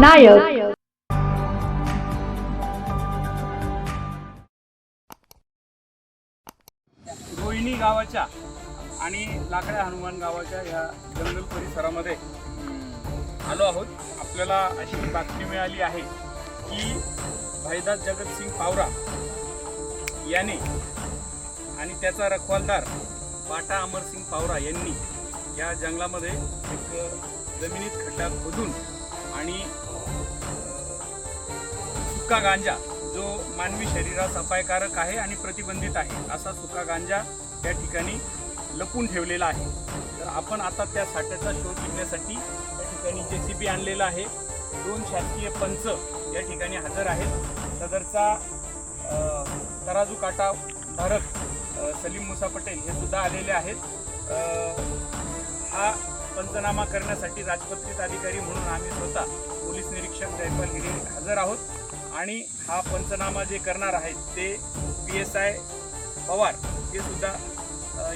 नायक. रोहिणी गावाच्या आणि लाकड्या हनुमान गावाच्या या जंगल परिसरामध्ये आलो आहोत. आपल्याला अशी बातमी मिळाली आहे की भाईदास जगतसिंग पावरा याने आणि त्याचा रखवालदार बाटा अमरसिंग पावरा यांनी या जंगलामध्ये एक जमिनीत खड्डा खोदून आणि सुका गांजा जो मानवी शरीरास अपायकारक आहे आणि प्रतिबंधित आहे असा सुका गांजा त्या ठिकाणी लपून ठेवलेला आहे. तर आपण आता त्या साठ्याचा शोध घेण्यासाठी त्या ठिकाणी जे सी बी आणलेला आहे दोन शासकीय पंच या ठिकाणी हजर आहेत. सदरचा तराजू काटा धारक सलीम मुसा पटेल हे सुद्धा आलेले आहेत. हा पंचनामा करण्यासाठी राजपत्रित अधिकारी म्हणून आम्ही स्वतः पोलीस निरीक्षक जयपाल हिरे हजर आहोत. आणि हा पंचनामा जे करणार आहेत ते पी एस आय पवार हे सुद्धा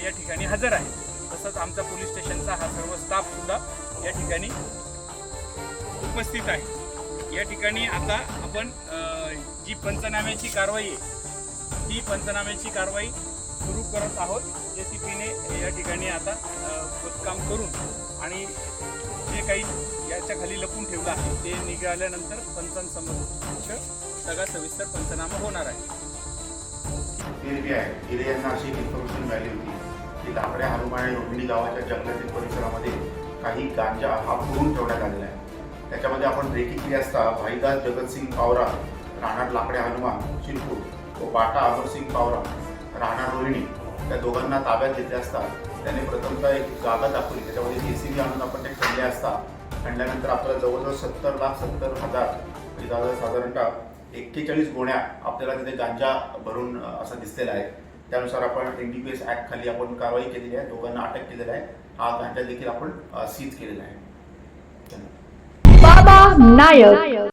या ठिकाणी हजर आहेत. तसंच आमचा पोलीस स्टेशनचा हा सर्व स्टाफ सुद्धा या ठिकाणी उपस्थित आहे. या ठिकाणी आता आपण जी पंचनाम्याची कारवाई आहे ती पंचनाम्याची कारवाई सुरू करत आहोत. जे सी पीने या ठिकाणी आता खोदकाम करून आणि जे काही याच्या खाली लपून ठेवलं आहे ते निघाल्यानंतर पंचांसमक्ष सगळा सविस्तर पंचनामा होणार आहे. हिरवी आहे. हिरे यांना अशी इन्फॉर्मेशन मिळाली होती की लाकड्या हनुमान रोहिणी गावाच्या जंगलातील परिसरामध्ये काही गांजा हा पुरून ठेवण्यात आलेला आहे. त्याच्यामध्ये आपण ब्रेकिंग केली असता भाईदास जगतसिंग पावरा राहणार लाकडे हनुमान शिरपूर व बाटा अमरसिंग पावरा राहणार रोहिणी त्या दोघांना ताब्यात घेतले असता त्याने प्रथमतः एक जागा दाखवली. त्याच्यामध्ये जे सी बी आणून आपण ते खणले असता खणल्यानंतर आपल्याला जवळजवळ सत्तर लाख सत्तर हजार म्हणजे दादा साधारणतः एक्केचाळीस गोण्या आपल्याला तिथे गांजा भरून असं दिसलेला आहे. त्यानुसार आपण N D P S act खाली आपण कारवाई केलेली आहे. दोघांना अटक केलेला आहे. हा गांजा देखील आपण सीज केलेला आहे. बाबा नायक.